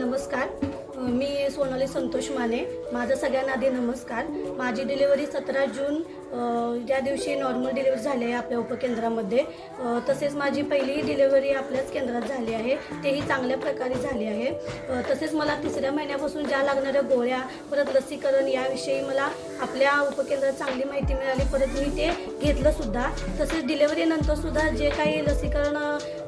नमस्कार. मी सोनाली संतोष माने. माझं सगळ्यांना आधी नमस्कार. माझी डिलिव्हरी सतरा जून या दिवशी नॉर्मल डिलिव्हरी झाली आहे आपल्या उपकेंद्रामध्ये. तसेच माझी पहिली डिलिव्हरी आपल्याच केंद्रात झाली आहे. तेही चांगल्या प्रकारे झाली आहे. तसेच मला तिसऱ्या महिन्यापासून ज्या लागणाऱ्या गोळ्या परत लसीकरण याविषयी मला आपल्या उपकेंद्रात चांगली माहिती मिळाली परत मी ते घेतलं सुद्धा. तसेच डिलिव्हरीनंतर सुद्धा जे काही लसीकरण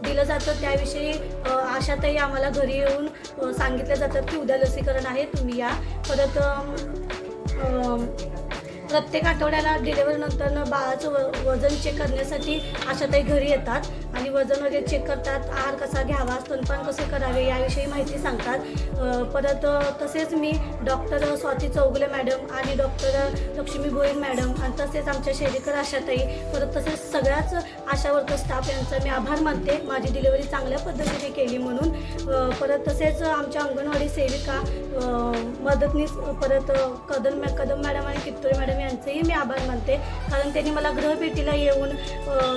दिलं जातं त्याविषयी आशातही आशाताई आम्हाला घरी येऊन सांगितलं जातं की उद्या लसीकरण आहे तुम्ही या. परत प्रत्येक आठवड्याला डिलिव्हरीनंतर बाळाचं व वजन चेक करण्यासाठी आशाताई घरी येतात. आणि वजन वगैरे चेक करतात. आहार कसा घ्यावा स्तनपान कसे करावे याविषयी माहिती सांगतात. परत तसेच मी डॉक्टर स्वाती चौगुले मॅडम आणि डॉक्टर लक्ष्मी गोयल मॅडम आणि तसेच आमच्या शेरीकर आशाताई परत तसेच सगळ्याच आशा स्टाफ यांचा मी आभार मानते. माझी डिलेवरी चांगल्या पद्धतीने केली म्हणून. परत तसेच आमच्या अंगणवाडी सेविका मदतनीस परत कदम मॅ कदम मॅडम आणि कित्तोरे मॅडम यांचेही मी आभार मानते. कारण त्यांनी मला ग्रहभेटीला येऊन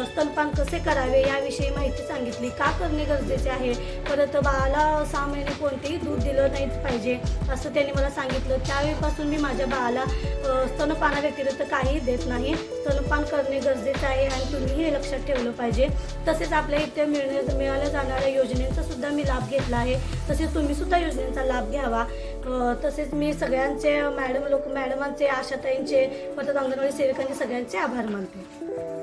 स्तनपान कसे करावे याविषयी माहिती सांगितली. का करणे गरजेचे आहे? परत बाळाला सहा महिने कोणतेही दूध दिलं नाही पाहिजे असं त्यांनी मला सांगितलं. त्यावेळीपासून मी माझ्या बाळाला स्तनपाना व्यतिरिक्त काहीही देत नाही. स्तनपान करणे गरजेचं आहे आणि तुम्ही हे लक्षात ठेवलं पाहिजे. तसेच आपल्या इथे मिळण्या मिळाल्या जाणाऱ्या योजनेचा सुद्धा मी लाभ घेतला आहे. तसेच तुम्ही सुद्धा योजनेचा लाभ घ्यावा. तसेच मी सगळ्यांचे मॅडम लोक मॅडमांचे आशाताईंचे परत अंगणवाडी सेविकांचे सगळ्यांचे आभार मानते.